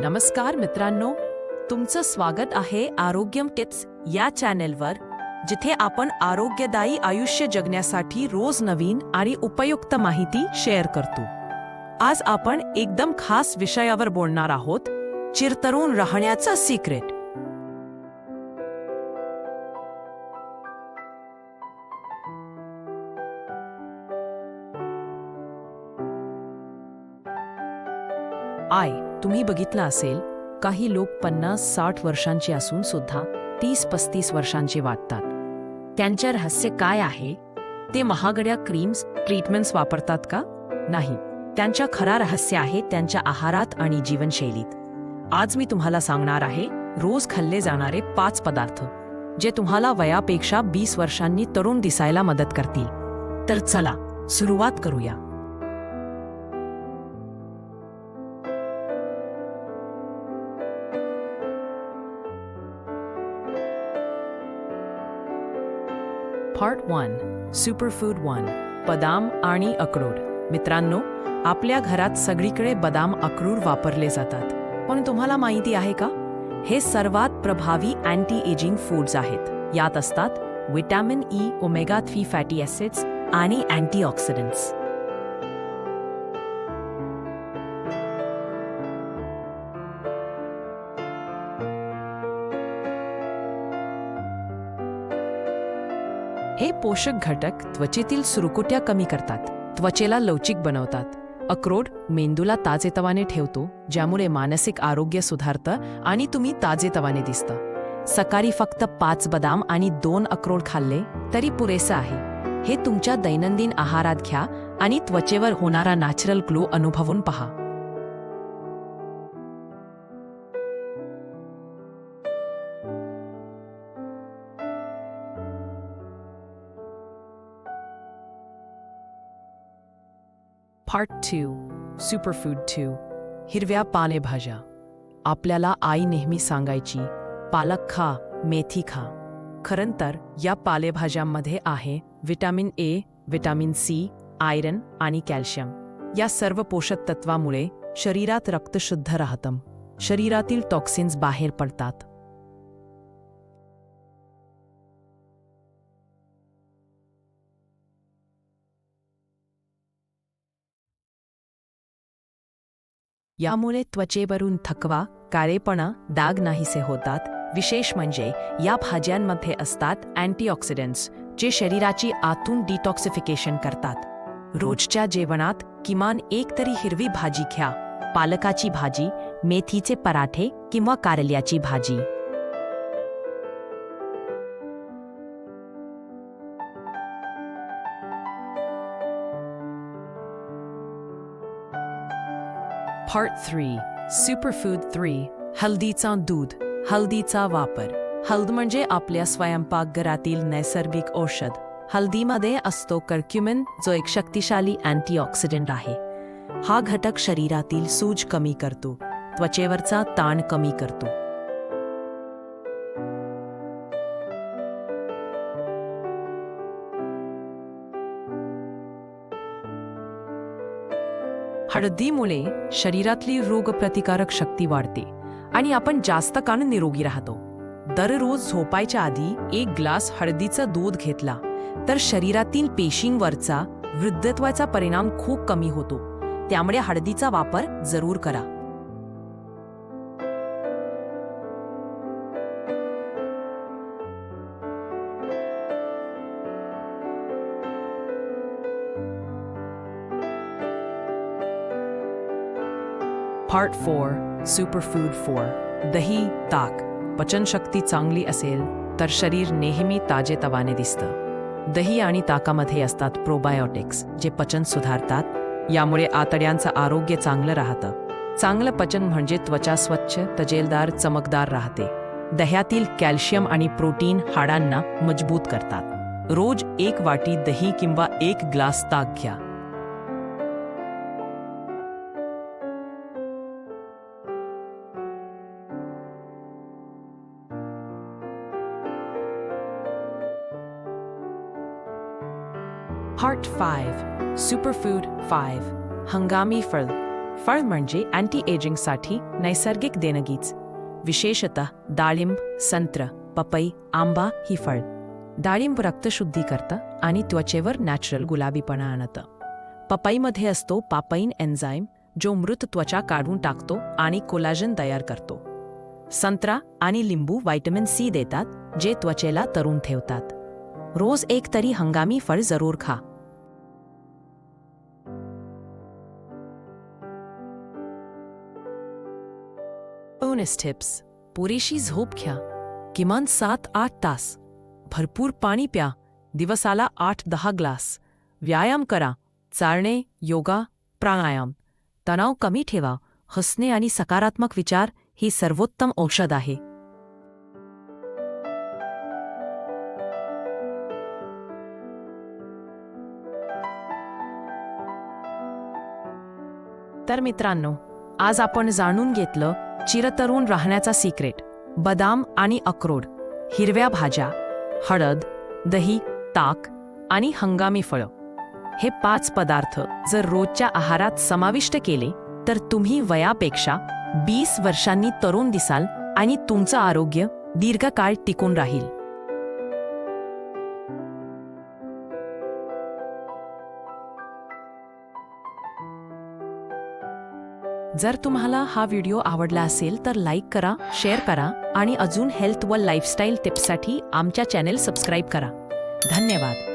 नमस्कार मित्रांनो तुमचं स्वागत आहे आरोग्यम टिप्स या चॅनेलवर जिथे आपण आरोग्यदायी आयुष्य जगण्यासाठी रोज नवीन आणि उपयुक्त माहिती शेअर करतो. आज आपण एकदम खास विषयावर बोलणार आहोत चिरतरुण राहण्याचं सिक्रेट आय तुम्ही बघितलं असेल काही लोक पन्नास साठ वर्षांचे असून सुद्धा तीस पस्तीस वर्षांचे वाटतात. त्यांचे रहस्य काय आहे? ते महागड्या क्रीम्स ट्रीटमेंट्स वापरतात का? नाही. त्यांच्या खरा रहस्य आहे त्यांच्या आहारात आणि जीवनशैलीत. आज मी तुम्हाला सांगणार आहे रोज खाल्ले जाणारे पाच पदार्थ जे तुम्हाला वयापेक्षा वीस वर्षांनी तरुण दिसायला मदत करतील. तर चला सुरुवात करूया. पार्ट वन सुपरफूड वन बदाम आणि अक्रोड. मित्रांनो आपल्या घरात सगळीकडे बदाम अक्रूड वापरले जातात. पण तुम्हाला माहिती आहे का? हे सर्वात प्रभावी अँटी एजिंग फूड्स आहेत. यात असतात vitamin E omega three fatty acids आणि अँटीऑक्सिडंट्स हे पोषक घटक त्वचेतील सुरकुट्या कमी करतात. त्वचेला लवचिक बनवतात. अक्रोड मेंदूला ताजेतवाने ठेवतो ज्यामुळे मानसिक आरोग्य सुधारतं आणि तुम्ही ताजेतवाने दिसतं. सकाळी फक्त पाच बदाम आणि दोन अक्रोड खाल्ले तरी पुरेसं आहे. हे तुमच्या दैनंदिन आहारात घ्या आणि त्वचेवर होणारा नॅचरल ग्लो अनुभवून पहा. पार्ट टू सुपरफूड टू हिरव्या पालेभाज्या आपल्याला आई नेहमी सांगायची पालक खा मेथी खा. खरं तर या पालेभाज्यांमध्ये आहे vitamin A vitamin C iron आणि कॅल्शियम. या सर्व पोषक तत्वामुळे शरीरात रक्त शुद्ध राहतं. शरीरातील टॉक्सिन्स बाहेर पडतात. यामुळे त्वचेवरून थकवा काळेपणा डाग नाहीसे होतात. विशेष म्हणजे या भाज्यांमध्ये असतात अँटीऑक्सिडंट्स जे शरीराची आतून डिटॉक्सिफिकेशन करतात. रोजच्या जेवणात किमान एक तरी हिरवी भाजी घ्या. पालकाची भाजी मेथीचे पराठे किंवा कारल्याची भाजी. Part थ्री सुपरफूड थ्री हल्दीचा दूध हल्दीचा वापर. हल्द म्हणजे आपल्या स्वयंपाकघरातील नैसर्गिक औषध. हल्दीमध्ये असतो कर्क्युमिन जो एक शक्तिशाली अँटीऑक्सिडंट आहे. हा घटक शरीरातील सूज कमी करतो त्वचेवरचा ताण कमी करतो. हळदीमुळे शरीरातली रोगप्रतिकारक शक्ती वाढते आणि आपण जास्त काळ निरोगी राहतो. दररोज झोपायच्या आधी एक ग्लास हळदीचं दूध घेतला तर शरीरातील पेशींवरचा वृद्धत्वाचा परिणाम खूप कमी होतो. त्यामुळे हळदीचा वापर जरूर करा. पार्ट फोर सुपरफूड फोर दही ताक पचनशक्ती चांगली असेल तर शरीर नेहमी ताजेतवाने दिसतं. दही आणि ताकामध्ये असतात प्रोबायोटिक्स जे पचन सुधारतात. यामुळे आतड्यांचं आरोग्य चांगलं राहतं. चांगलं पचन म्हणजे त्वचा स्वच्छ तजेलदार चमकदार राहते. दह्यातील कॅल्शियम आणि प्रोटीन हाडांना मजबूत करतात. रोज एक वाटी दही किंवा एक ग्लास ताक घ्या. हार्ट 5 सुपरफूड 5 हंगामी फळ फळ म्हणजे अँटी एजिंगसाठी नैसर्गिक देणगीच. विशेषतः डाळिंब संत्र पपई आंबा ही फळ. डाळिंब रक्तशुद्धी करतं आणि त्वचेवर नॅचरल गुलाबीपणा आणतं. पपईमध्ये असतो पापईन एन्झाईम जो मृत त्वचा काढून टाकतो आणि कोलाजन तयार करतो. संत्रा आणि लिंबू व्हायटमिन सी देतात जे त्वचेला तरुण ठेवतात. रोज एक तरी हंगामी फळ जरूर खा. बोनस टिप्स पुरेशी झोप घ्या. किमान सात आठ तास. भरपूर पाणी प्या. दिवसाला आठ दहा ग्लास. व्यायाम करा. चालणे योगा प्राणायाम. तणाव कमी ठेवा. हसणे आणि सकारात्मक विचार ही सर्वोत्तम औषध आहे. तर मित्रांनो आज आपण जाणून घेतलं चिरतरुण राहण्याचा सिक्रेट बदाम आणि अक्रोड हिरव्या भाज्या हळद दही ताक आणि हंगामी फळं. हे पाच पदार्थ जर रोजच्या आहारात समाविष्ट केले तर तुम्ही वयापेक्षा वीस वर्षांनी तरुण दिसाल आणि तुमचं आरोग्य दीर्घकाळ टिकून राहील. जर तुम्हाला हा व्हिडिओ आवडला असेल तर लाईक करा शेअर करा आणि अजून हेल्थ व लाईफस्टाईल टिप्ससाठी आमच्या चॅनेल सबस्क्राईब करा. धन्यवाद.